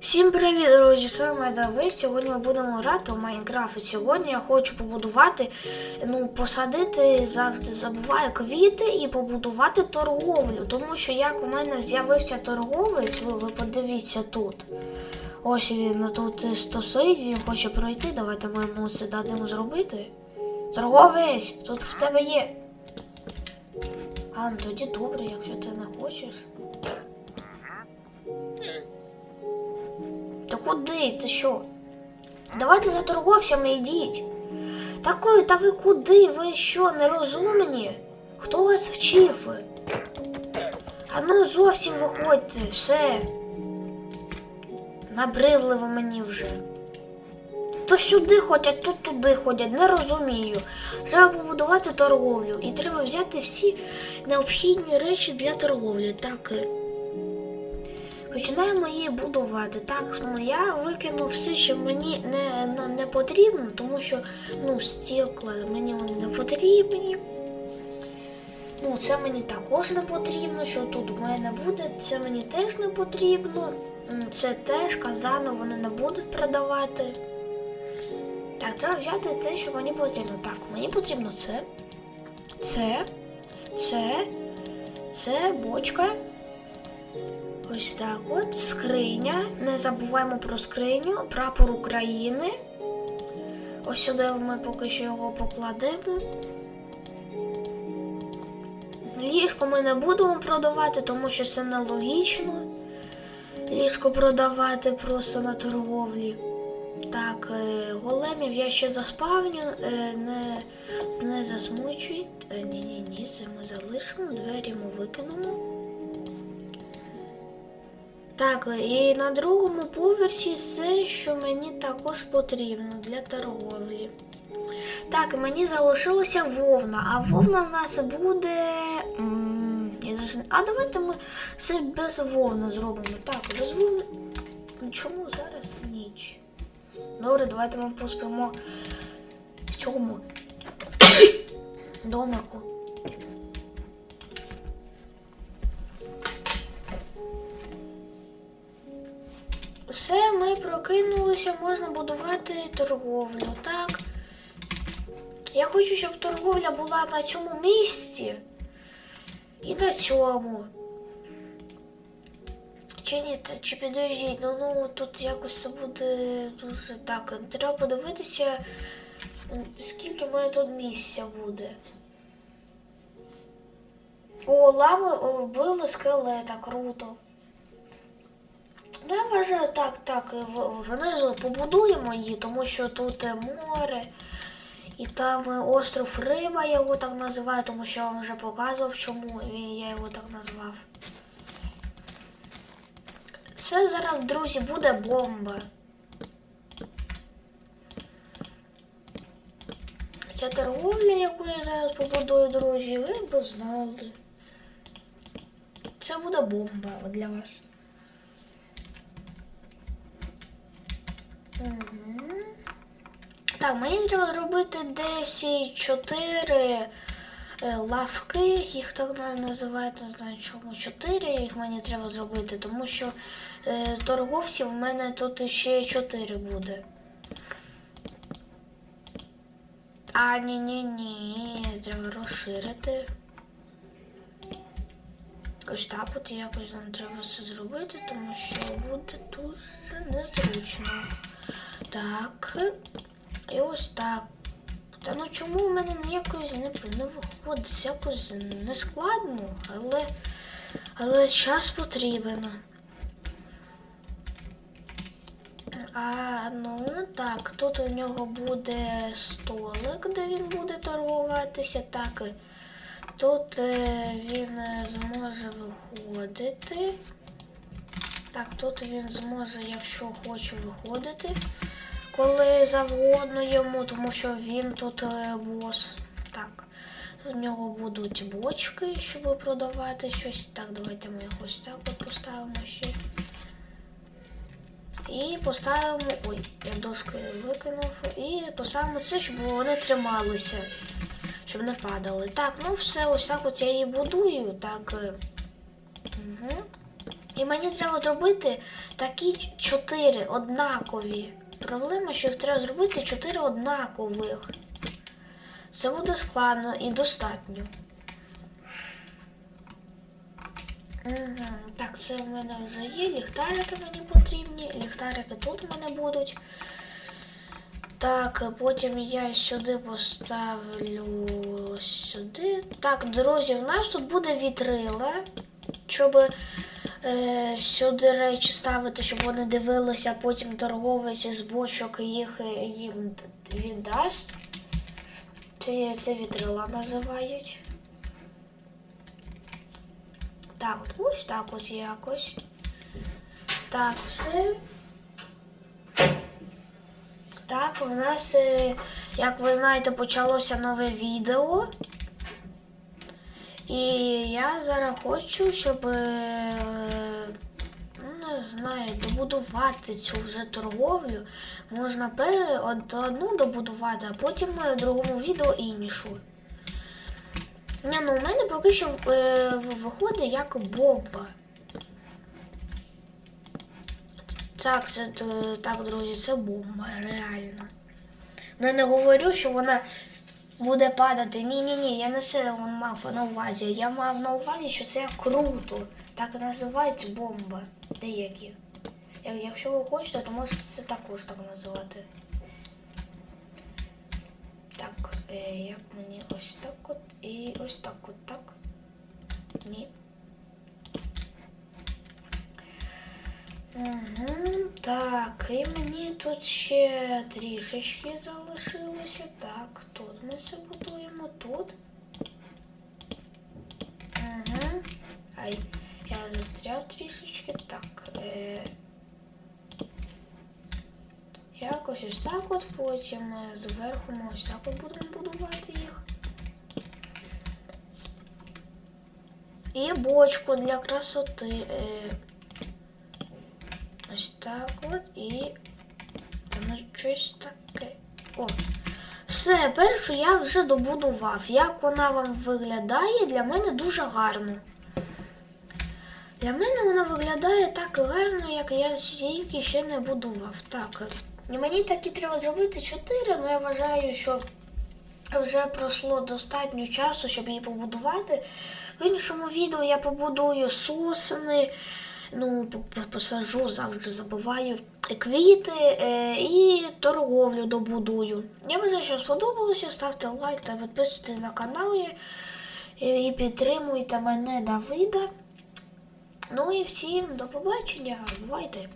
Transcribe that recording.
Всім привіт, друзі! З вами Давид. Сьогодні ми будемо грати у Майнкрафт. І сьогодні я хочу побудувати, ну, посадити завжди забуваю квіти і побудувати торговлю. Тому що як у мене з'явився торговець, ви, ви подивіться тут. Ось він тут стоїть, він хоче пройти. Давайте ми йому це дадемо зробити. Торговець, тут в тебе є. А, ну тоді добре, якщо ти не хочеш. Куди? Ти що? Давайте за торговцями йдіть. Такою, та ви куди? Ви що, нерозумні? Хто вас вчив? А ну зовсім виходьте, все. Набридли ви мені вже. То сюди ходять, то туди ходять, не розумію. Треба побудувати торговлю і треба взяти всі необхідні речі для торговлі. Так. Починаємо її будувати. Так, я викину все, що мені не, не, не потрібно, тому що ну, стекла мені вони не потрібні. Ну, це мені також не потрібно, що тут у мене буде, це мені теж не потрібно. Це теж казано, вони не будуть продавати. Так, треба взяти те, що мені потрібно. Так, мені потрібно це, це, це, це бочка. Ось так от. Скриня. Не забуваємо про скриню. Прапор України. Ось сюди ми поки що його покладемо. Ліжко ми не будемо продавати, тому що це нелогічно. Ліжко продавати просто на торговлі. Так, е, големів я ще заспавню, е, не, не засмучують. Ні-ні-ні, це ми залишимо, двері ми викинемо. Так, і на другому поверсі все, що мені також потрібно для торговлі. Так, мені залишилася вовна, а вовна у нас буде. А давайте ми все без вовни зробимо. Так, без вовни. Чому зараз ніч? Добре, давайте ми поспимо в цьому домику. Все, ми прокинулися, можна будувати торговлю, так? Я хочу, щоб торговля була на цьому місці і на цьому. Чи ні, чи підождіть, ну, ну тут якось це буде дуже так. Треба подивитися, скільки в тут місця буде. О, лами вбили скелета, круто. Ну, я вважаю, так, так, внизу побудуємо її, тому що тут море, і там остров Риба, я його так називаю, тому що я вам вже показував, чому я його так назвав. Це зараз, друзі, буде бомба. Ця торговля, яку я зараз побудую, друзі, ви б знали. Це буде бомба для вас. Так, мені треба зробити десь 4 е, лавки, їх так на- називають, не знаю чому. 4 їх мені треба зробити, тому що е, торговців в мене тут ще 4 буде. А, ні, ні, ні, треба розширити. Ось так от якось нам треба все зробити, тому що буде дуже незручно. Так. І ось так. Та ну чому в мене ніякось не, не виходить? Якось не складно, але, але час потрібен. А, ну так, тут у нього буде столик, де він буде торгуватися. Так, тут е, він зможе виходити. Так, тут він зможе, якщо хоче, виходити, коли завгодно йому, тому що він тут е, бос. Так. В нього будуть бочки, щоб продавати щось. Так, давайте ми їх ось так от поставимо ще. І поставимо. Ой, я дошки викинув. І поставимо це, щоб вони трималися. Щоб не падали. Так, ну все, ось так от я її будую. Так. Угу. І мені треба зробити такі чотири однакові. Проблема, що їх треба зробити чотири однакових. Це буде складно і достатньо. Угу. Так, це в мене вже є. Ліхтарики мені потрібні. Ліхтарики тут в мене будуть. Так, потім я сюди поставлю сюди. Так, друзі, в нас тут буде вітрила, щоб сюди речі ставити, щоб вони дивилися, а потім торговець з бочок їх е, їм віддасть. Це, це вітрила називають. Так, от ось так ось якось. Так, все. Так, у нас, е, як ви знаєте, почалося нове відео. І я зараз хочу, щоб знаю, добудувати цю вже торговлю. Можна одну добудувати, а потім е, в другому відео іншу. Ні, ну у мене поки що е, виходить як бомба. Так, це е, так, друзі, це бомба, реально. Ну, я не говорю, що вона буде падати. Ні, ні, ні, я не це мав на увазі. Я мав на увазі, що це круто. Так і називають бомба. Деякі. Якщо ви хочете, то можете це також так називати. Так, е, як мені ось так от і ось так от, так? Ні. Угу, так, і мені тут ще трішечки залишилося. Так, тут ми це будуємо, тут. Угу. Ай, я застряв трішечки. Так. Е... Якось ось так от, потім е, зверху ми ось так от будемо будувати їх. І бочку для красоти. Е... Ось так от і. Там щось таке. О. Все, першу я вже добудував. Як вона вам виглядає, для мене дуже гарно. Для мене вона виглядає так гарно, як я тільки ще не будував. Так. І мені таки треба зробити 4, але я вважаю, що вже пройшло достатньо часу, щоб її побудувати. В іншому відео я побудую сосни, ну, по- по- посаджу, завжди забуваю квіти е, і торговлю добудую. Я вважаю, що сподобалося. Ставте лайк та підписуйтесь на канал і підтримуйте мене Давида. Ну і всім до побачення. Бувайте!